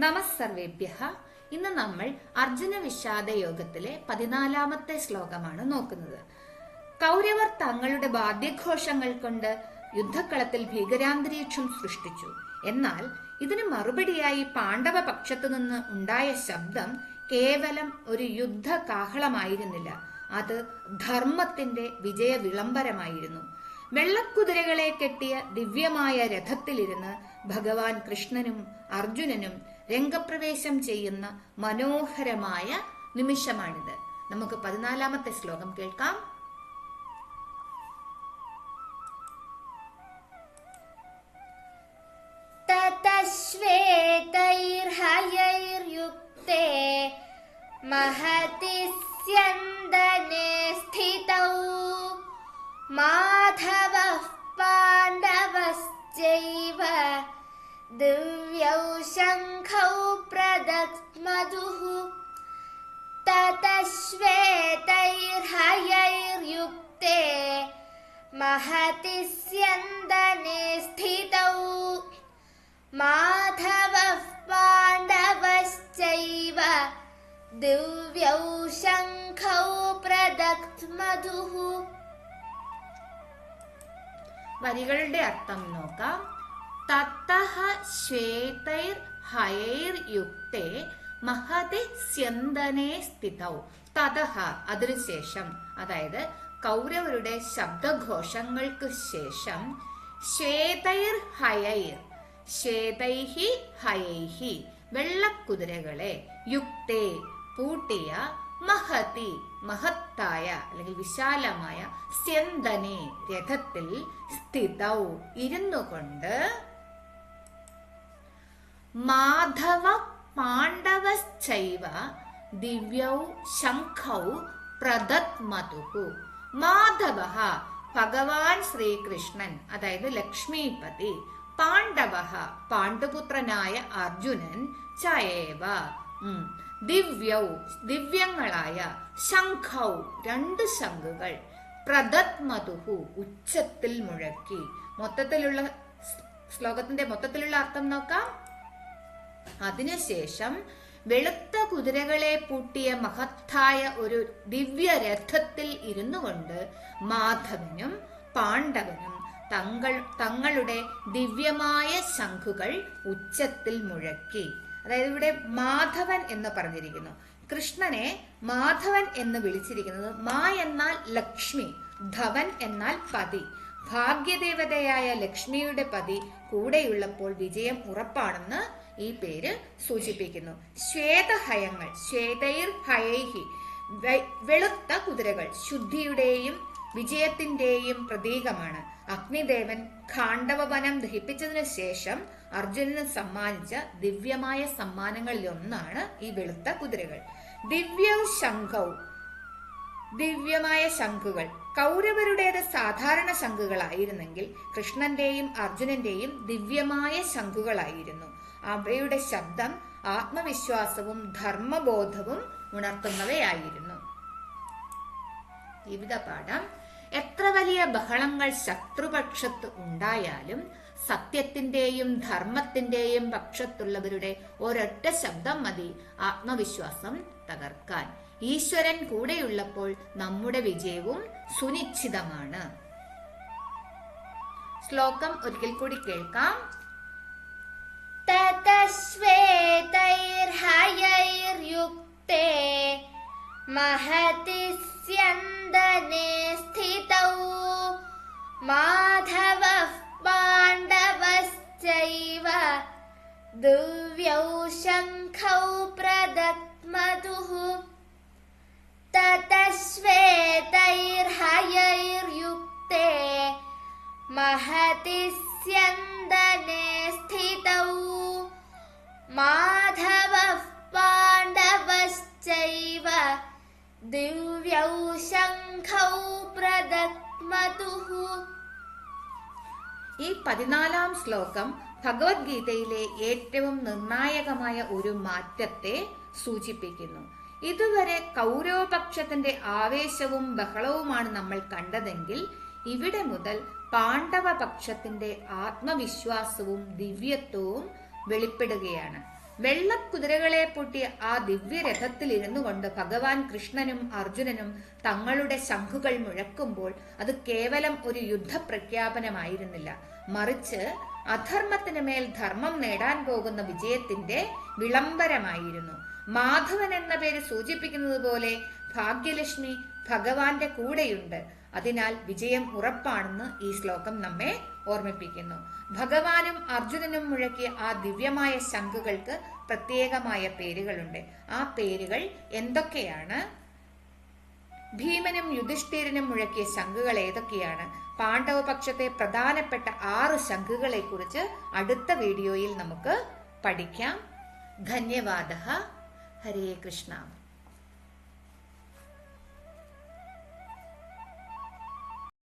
നമസ്സർവേഭ്യ ഇന്ന് നമ്മൾ അർജുന വിഷാദ യോഗത്തിലെ പതിനാലാമത്തെ ശ്ലോകമാണ് നോക്കുന്നത്. കൗരവർ തങ്ങളുടെ വാദ്യഘോഷങ്ങൾ കൊണ്ട് യുദ്ധക്കളത്തിൽ ഭീകരാന്തരീക്ഷം സൃഷ്ടിച്ചു. എന്നാൽ ഇതിന് മറുപടിയായി പാണ്ഡവ പക്ഷത്തു നിന്ന് ഉണ്ടായ ശബ്ദം കേവലം ഒരു യുദ്ധ കാഹളമായിരുന്നില്ല അത് ധർമ്മത്തിന്റെ വിജയ വിളംബരമായിരുന്നു വെള്ളക്കുതിരകളെ കെട്ടിയ ദിവ്യമായ രഥത്തിലിരുന്ന് ഭഗവാൻ കൃഷ്ണനും അർജുനനും രംഗപ്രവേശം ചെയ്യുന്ന മനോഹരമായ നിമിഷമാണിത് നമുക്ക് പതിനാലാമത്തെ ശ്ലോകം കേൾക്കാം ततश्वेतैर्हयैर्युक्ते महति स्यन्दने स्थितौ माधवः पाण्डवश्चैव दिव्यौ शङ्खौ प्रदत्मधुः ततश्वेतैर्हयैर्युक्ते महति स्यन्दने स्थितौ माधवः पाण्डवश्चैव दिव्यौ शङ्खौ प्रदग्ध्मधुः വരികളുടെ അർത്ഥം നോക്കാം തത്തഹ ശ്വേതൈർ ഹയൈർ യുക്തേ മഹതി സ്യന്തനെ സ്ഥിതൗ. തതഹ അതിനുശേഷം അതായത് കൗരവരുടെ ശബ്ദഘോഷങ്ങൾക്ക് ശേഷം ശ്വേതൈർ ഹയൈർ ശ്വേതൈഹി ഹയൈഹി വെള്ളക്കുതിരകളെ യുക്തേ പൂട്ടിയ മഹതി മഹത്തായ അല്ലെങ്കിൽ വിശാലമായ സ്യന്തനെ രഥത്തിൽ സ്ഥിതൗ. ഇരുന്നു കൊണ്ട് മാധവ പാണ്ഡവശ്ചൈവ ദിവ്യൗ ശംഖൗ പ്രദത്മതുഹു മാധവ ഭഗവാൻ ശ്രീകൃഷ്ണൻ അതായത് ലക്ഷ്മിപതി. പാണ്ഡവ പാണ്ഡുപുത്രനായ അർജുനൻ ചയേവ. ദിവ്യൗ ദിവ്യങ്ങളായ ശംഖൗ രണ്ട് ശംഖുകൾ പ്രദത്മതുഹു ഉച്ചത്തിൽ മുഴക്കി. മൊത്തത്തിലുള്ള ശ്ലോകത്തിന്റെ മൊത്തത്തിലുള്ള അർത്ഥം നോക്കാം. അതിനുശേഷം വെളുത്ത കുതിരകളെ പൂട്ടിയ മഹത്തായ ഒരു ദിവ്യ രഥത്തിൽ ഇരുന്നു കൊണ്ട് മാധവനും പാണ്ഡവനും തങ്ങൾ തങ്ങളുടെ ദിവ്യമായ ശംഖുകൾ ഉച്ചത്തിൽ മുഴക്കി. അതായത് ഇവിടെ മാധവൻ എന്ന് പറഞ്ഞിരിക്കുന്നു. കൃഷ്ണനെ മാധവൻ എന്ന് വിളിച്ചിരിക്കുന്നത് മാ എന്നാൽ ലക്ഷ്മി ധവൻ എന്നാൽ പതി. ഭാഗ്യദേവതയായ ലക്ഷ്മിയുടെ പതി കൂടെയുള്ളപ്പോൾ വിജയം ഉറപ്പാണെന്ന് ഈ പേര് സൂചിപ്പിക്കുന്നു. ശ്വേതഹയങ്ങൾ ശ്വേതൈർ ഹയൈഹി വെളുത്ത കുതിരകൾ ശുദ്ധിയുടെയും വിജയത്തിന്റെയും പ്രതീകമാണ്. അഗ്നിദേവൻ ഖാണ്ഡവവനം ദഹിപ്പിച്ചതിനു ശേഷം അർജുനന് സമ്മാനിച്ച ദിവ്യമായ സമ്മാനങ്ങളിൽ ഒന്നാണ് ഈ വെളുത്ത കുതിരകൾ. ദിവ്യൗ ശംഖൗ ദിവ്യമായ ശംഖുകൾ. കൗരവരുടേത് സാധാരണ ശംഖുകളായിരുന്നെങ്കിൽ കൃഷ്ണന്റെയും അർജുനന്റെയും ദിവ്യമായ ശംഖുകളായിരുന്നു. അവയുടെ ശബ്ദം ആത്മവിശ്വാസവും ധർമ്മബോധവും ഉണർത്തുന്നവയായിരുന്നു. ജീവിത പാഠം. എത്ര വലിയ ബഹളങ്ങൾ ശത്രുപക്ഷത്ത് ഉണ്ടായാലും സത്യത്തിന്റെയും ധർമ്മത്തിന്റെയും പക്ഷത്തുള്ളവരുടെ ഒരൊറ്റ ശബ്ദം മതി ആത്മവിശ്വാസം തകർക്കാൻ. ഈശ്വരൻ കൂടെയുള്ളപ്പോൾ നമ്മുടെ വിജയവും സുനിശ്ചിതമാണ്. ശ്ലോകം ഒരിക്കൽ കൂടി കേൾക്കാം. തതശ്വേതൈർഹയൈർയുക്തേ മഹതി സ്യന്ദനെ സ്ഥിതൗ മാധവ പാണ്ഡവശ്ചൈവ ദിവ്യൗ ശംഖൗ പ്രദത്മതുഃ ततश्वेतैर्हयैर्युक्ते महति स्यन्दने स्थितौ माधवः पाण्डवश्चैव दिव्यौ शङ्खौ प्रदत्मतुः ഈ പതിനാലാം ശ്ലോകം ഭഗവത്ഗീതയിലെ ഏറ്റവും നിർണായകമായ ഒരു മാറ്റത്തെ സൂചിപ്പിക്കുന്നു ഇതുവരെ കൗരവപക്ഷത്തിന്റെ ആവേശവും ബഹളവുമാണ് നമ്മൾ കണ്ടതെങ്കിൽ ഇവിടെ മുതൽ പാണ്ഡവപക്ഷത്തിന്റെ ആത്മവിശ്വാസവും ദിവ്യത്വവും വെളിപ്പെടുകയാണ്. വെള്ളക്കുതിരകളെ പൊട്ടിയ ആ ദിവ്യരഥത്തിൽ ഇരുന്നു കൊണ്ട് ഭഗവാൻ കൃഷ്ണനും അർജുനനും തങ്ങളുടെ ശംഖുകൾ മുഴക്കുമ്പോൾ അത് കേവലം ഒരു യുദ്ധപ്രഖ്യാപനമായിരുന്നില്ല. മറിച്ച് അധർമ്മത്തിന് മേൽ ധർമ്മം നേടാൻ പോകുന്ന വിജയത്തിന്റെ വിളംബരമായിരുന്നു. മാധവൻ എന്ന പേര് സൂചിപ്പിക്കുന്നത് പോലെ ഭാഗ്യലക്ഷ്മി ഭഗവാന്റെ കൂടെയുണ്ട്. അതിനാൽ വിജയം ഉറപ്പാണെന്ന് ഈ ശ്ലോകം നമ്മെ ഓർമ്മിപ്പിക്കുന്നു. ഭഗവാനും അർജുനനും മുഴക്കിയ ആ ദിവ്യമായ ശംഖുകൾക്ക് പ്രത്യേകമായ പേരുകളുണ്ട്. ആ പേരുകൾ എന്തൊക്കെയാണ്? ഭീമനും യുധിഷ്ഠിരനും മുഴക്കിയ ശംഖുകൾ ഏതൊക്കെയാണ്? പാണ്ഡവപക്ഷത്തെ പ്രധാനപ്പെട്ട ആറ് ശംഖുകളെ കുറിച്ച് അടുത്ത വീഡിയോയിൽ നമുക്ക് പഠിക്കാം. ധന്യവാദ ഹരേ കൃഷ്ണ.